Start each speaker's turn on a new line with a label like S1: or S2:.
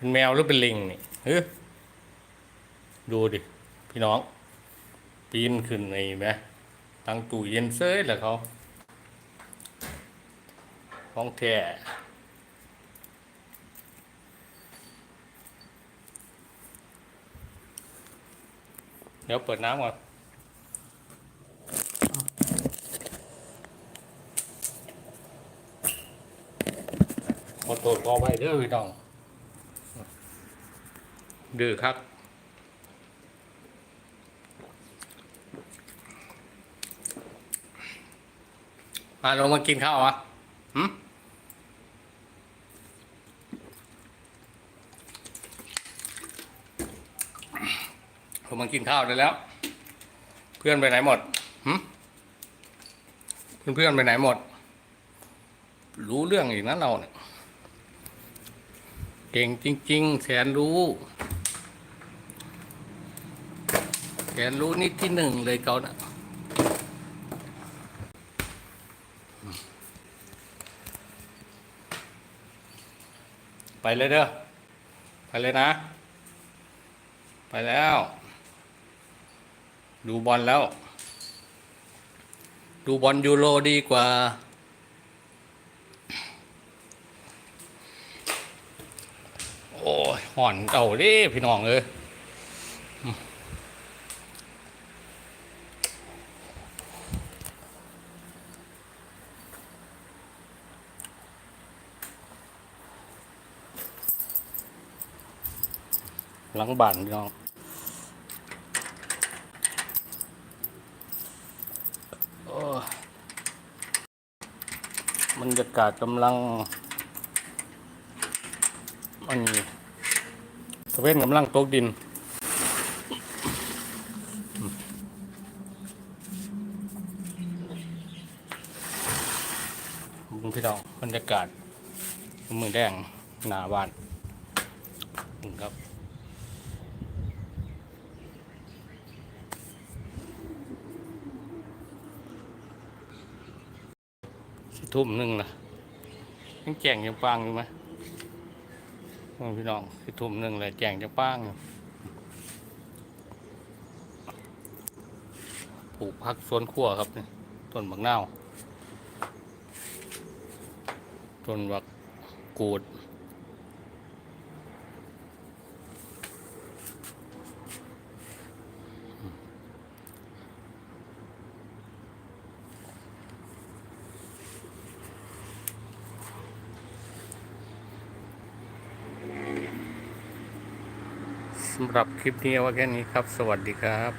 S1: เป็นแมวหรือเป็นลิงนี่เฮ้ยดูดิ พี่น้อง ปีนขึ้นไอ้ไหมตั้งตู้เย็นเซ้ยแล้วเขาของแท้เดี๋ยวเปิดน้ำก่อนขอโทษขอไปเด้อพี่น้อง ดื้อครับมาลงมากินข้าวอะหืมมากินข้าวได้แล้ว เพื่อนไปไหนหมดหืมเพื่อนเพื่อนๆไปไหนหมด รู้เรื่องอีกนะเราเนี่ยเก่งจริง ๆ แสนรู้ แส นรู้นี่ที่หนึ่งเลยเขานะไปเลยเด้อ ไปเลยนะ ไปแล้ว ดูบอลแล้ว ดูบอลยูโรดีกว่า โอ้ยห่อนเก่าเดิพี่น้องเอ้ย หลังบ้านพี่น้องบรรยากาศกำลังอันนี้ตะเวนกำลังตกดินบุงพี่น้องบรรยากาศมือแดงหนาบานนี่ครับ สิทุ่มหนึ่งละยังแจ้งยังปังอยู่ไหมอืมพี่น้องคือทุ่มหนึ่งเลยแจงจะป้างอยู่ปลูกพักสวนขั่วครับนี่ต้นบักนาวต้นบักกูดำหรับคลิปนี้เอาไว้แค่นี้ครับ สวัสดีครับ